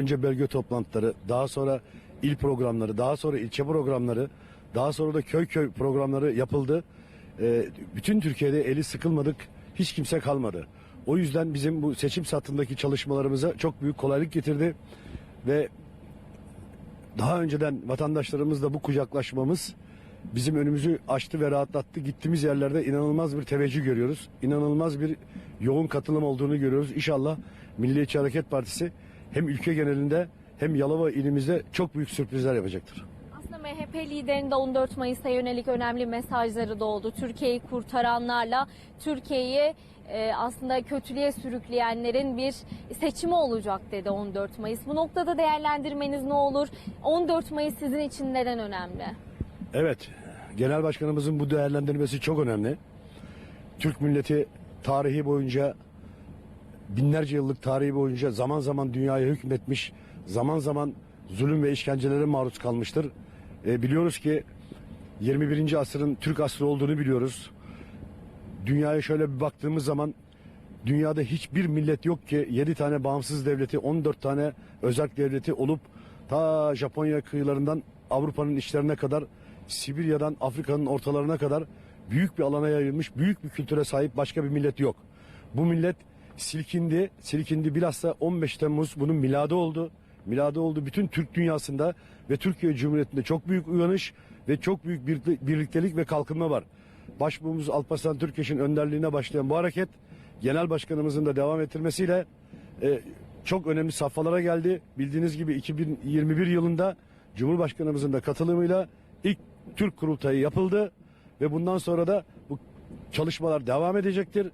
Önce bölge toplantıları, daha sonra il programları, daha sonra ilçe programları, daha sonra da köy köy programları yapıldı. Ee, bütün Türkiye'de eli sıkılmadık, hiç kimse kalmadı. O yüzden bizim bu seçim sattığındaki çalışmalarımıza çok büyük kolaylık getirdi ve daha önceden vatandaşlarımızla bu kucaklaşmamız bizim önümüzü açtı ve rahatlattı. Gittiğimiz yerlerde inanılmaz bir teveccüh görüyoruz. İnanılmaz bir yoğun katılım olduğunu görüyoruz. İnşallah Milliyetçi Hareket Partisi hem ülke genelinde hem Yalova ilimizde çok büyük sürprizler yapacaktır. Aslında MHP liderinin de 14 Mayıs'a yönelik önemli mesajları da oldu. Türkiye'yi kurtaranlarla Türkiye'yi e, aslında kötülüğe sürükleyenlerin bir seçimi olacak dedi 14 Mayıs. Bu noktada değerlendirmeniz ne olur? 14 Mayıs sizin için neden önemli? Evet, Genel Başkanımızın bu değerlendirmesi çok önemli. Türk milleti tarihi boyunca binlerce yıllık tarihi boyunca zaman zaman dünyaya hükmetmiş, zaman zaman zulüm ve işkencelere maruz kalmıştır. E, biliyoruz ki 21. asrın Türk asrı olduğunu biliyoruz. Dünyaya şöyle bir baktığımız zaman dünyada hiçbir millet yok ki 7 tane bağımsız devleti, 14 tane özerk devleti olup ta Japonya kıyılarından Avrupa'nın içlerine kadar Sibirya'dan Afrika'nın ortalarına kadar büyük bir alana yayılmış, büyük bir kültüre sahip başka bir millet yok. Bu millet silkindi, silkindi bilhassa 15 Temmuz bunun miladı oldu. Miladı oldu bütün Türk dünyasında ve Türkiye Cumhuriyeti'nde çok büyük uyanış ve çok büyük birlik- birliktelik ve kalkınma var. Başbuğumuz Alparslan Türkeş'in önderliğine başlayan bu hareket genel başkanımızın da devam ettirmesiyle e, çok önemli safhalara geldi. Bildiğiniz gibi 2021 yılında Cumhurbaşkanımızın da katılımıyla ilk Türk kurultayı yapıldı ve bundan sonra da bu çalışmalar devam edecektir.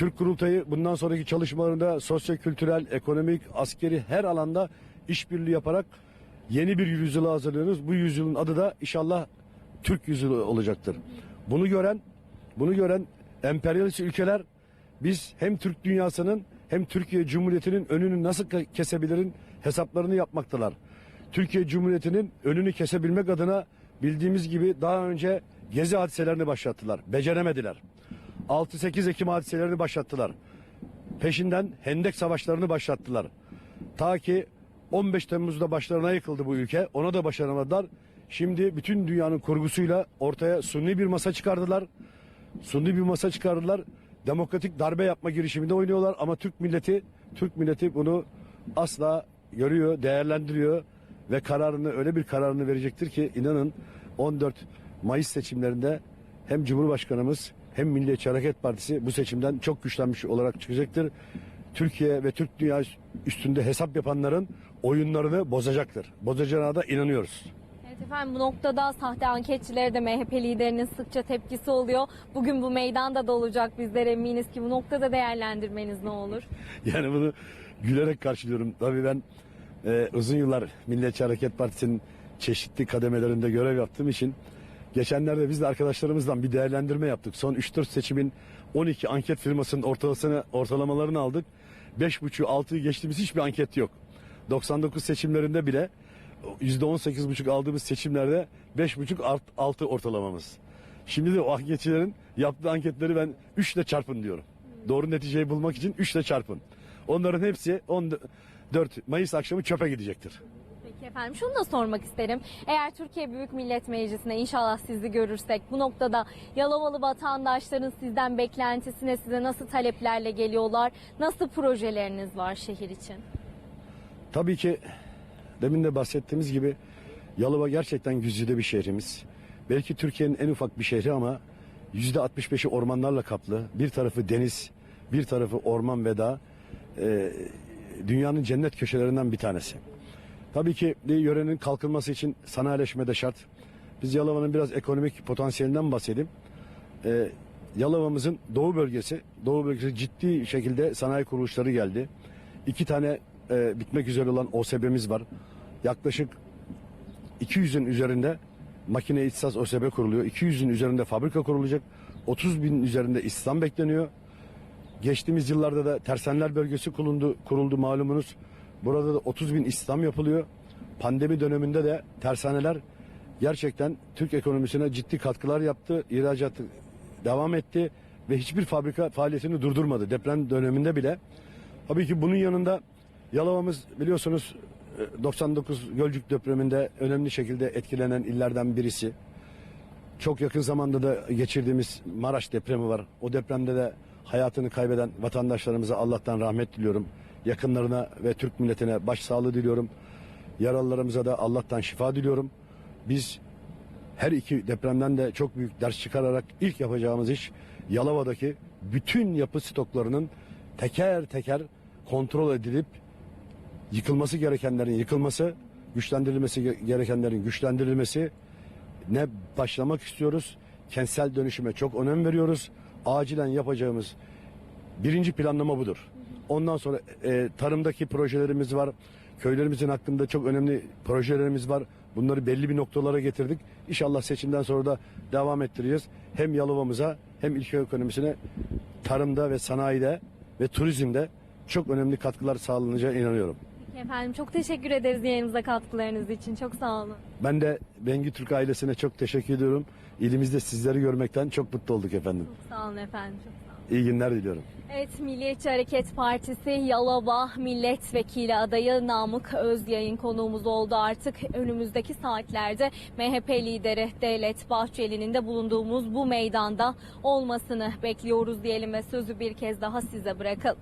Türk Kurultayı bundan sonraki çalışmalarında sosyo-kültürel, ekonomik, askeri her alanda işbirliği yaparak yeni bir yüzyıla hazırlıyoruz. Bu yüzyılın adı da inşallah Türk yüzyılı olacaktır. Bunu gören, bunu gören emperyalist ülkeler biz hem Türk dünyasının hem Türkiye Cumhuriyeti'nin önünü nasıl ke- kesebilirin hesaplarını yapmaktalar. Türkiye Cumhuriyeti'nin önünü kesebilmek adına bildiğimiz gibi daha önce gezi hadiselerini başlattılar. Beceremediler. 6-8 Ekim hadiselerini başlattılar. Peşinden Hendek savaşlarını başlattılar. Ta ki 15 Temmuz'da başlarına yıkıldı bu ülke. Ona da başaramadılar. Şimdi bütün dünyanın kurgusuyla ortaya sunni bir masa çıkardılar. Sunni bir masa çıkardılar. Demokratik darbe yapma girişiminde oynuyorlar ama Türk milleti Türk milleti bunu asla görüyor, değerlendiriyor ve kararını öyle bir kararını verecektir ki inanın 14 Mayıs seçimlerinde hem Cumhurbaşkanımız hem Milliyetçi Hareket Partisi bu seçimden çok güçlenmiş olarak çıkacaktır. Türkiye ve Türk dünya üstünde hesap yapanların oyunlarını bozacaktır. Bozacağına da inanıyoruz. Evet efendim bu noktada sahte anketçilere de MHP liderinin sıkça tepkisi oluyor. Bugün bu meydanda da olacak bizler eminiz ki bu noktada değerlendirmeniz ne olur? Yani bunu gülerek karşılıyorum. Tabii ben e, uzun yıllar Milliyetçi Hareket Partisi'nin çeşitli kademelerinde görev yaptığım için geçenlerde biz de arkadaşlarımızdan bir değerlendirme yaptık. Son 3-4 seçimin 12 anket firmasının ortalamasını, ortalamalarını aldık. 5,5'ü 6'yı geçtiğimiz hiçbir anket yok. 99 seçimlerinde bile %18,5 aldığımız seçimlerde 5,5 art, 6 ortalamamız. Şimdi de o anketçilerin yaptığı anketleri ben 3 ile çarpın diyorum. Doğru neticeyi bulmak için 3 ile çarpın. Onların hepsi 14 Mayıs akşamı çöpe gidecektir. Peki efendim şunu da sormak isterim. Eğer Türkiye Büyük Millet Meclisi'ne inşallah sizi görürsek bu noktada Yalovalı vatandaşların sizden beklentisine size nasıl taleplerle geliyorlar? Nasıl projeleriniz var şehir için? Tabii ki demin de bahsettiğimiz gibi Yalova gerçekten güzide bir şehrimiz. Belki Türkiye'nin en ufak bir şehri ama yüzde 65'i ormanlarla kaplı. Bir tarafı deniz, bir tarafı orman ve dağ. Ee, dünyanın cennet köşelerinden bir tanesi. Tabii ki yörenin kalkınması için sanayileşme de şart. Biz Yalova'nın biraz ekonomik potansiyelinden bahsedeyim. Ee, Yalova'mızın doğu bölgesi, doğu bölgesi ciddi şekilde sanayi kuruluşları geldi. İki tane e, bitmek üzere olan OSB'miz var. Yaklaşık 200'ün üzerinde makine ihtisas OSB kuruluyor. 200'ün üzerinde fabrika kurulacak. 30 bin üzerinde istihdam bekleniyor. Geçtiğimiz yıllarda da tersaneler bölgesi kuruldu, kuruldu malumunuz. Burada da 30 bin istihdam yapılıyor. Pandemi döneminde de tersaneler gerçekten Türk ekonomisine ciddi katkılar yaptı. İhracatı devam etti ve hiçbir fabrika faaliyetini durdurmadı. Deprem döneminde bile. Tabii ki bunun yanında Yalova'mız biliyorsunuz e, 99 Gölcük depreminde önemli şekilde etkilenen illerden birisi. Çok yakın zamanda da geçirdiğimiz Maraş depremi var. O depremde de hayatını kaybeden vatandaşlarımıza Allah'tan rahmet diliyorum. Yakınlarına ve Türk milletine başsağlığı diliyorum. Yaralılarımıza da Allah'tan şifa diliyorum. Biz her iki depremden de çok büyük ders çıkararak ilk yapacağımız iş Yalova'daki bütün yapı stoklarının teker teker kontrol edilip yıkılması gerekenlerin yıkılması, güçlendirilmesi ge- gerekenlerin güçlendirilmesi ne başlamak istiyoruz. Kentsel dönüşüme çok önem veriyoruz. Acilen yapacağımız birinci planlama budur. Ondan sonra e, tarımdaki projelerimiz var. Köylerimizin hakkında çok önemli projelerimiz var. Bunları belli bir noktalara getirdik. İnşallah seçimden sonra da devam ettireceğiz. Hem Yalova'mıza hem ilçe ekonomisine tarımda ve sanayide ve turizmde çok önemli katkılar sağlanacağına inanıyorum. Peki efendim çok teşekkür ederiz yayınımıza katkılarınız için. Çok sağ olun. Ben de Bengi Türk ailesine çok teşekkür ediyorum. İlimizde sizleri görmekten çok mutlu olduk efendim. Çok sağ olun efendim. Çok sağ olun. İyi günler diliyorum. Evet Milliyetçi Hareket Partisi Yalova Milletvekili adayı Namık Özyayın konuğumuz oldu artık. Önümüzdeki saatlerde MHP lideri Devlet Bahçeli'nin de bulunduğumuz bu meydanda olmasını bekliyoruz diyelim ve sözü bir kez daha size bırakalım.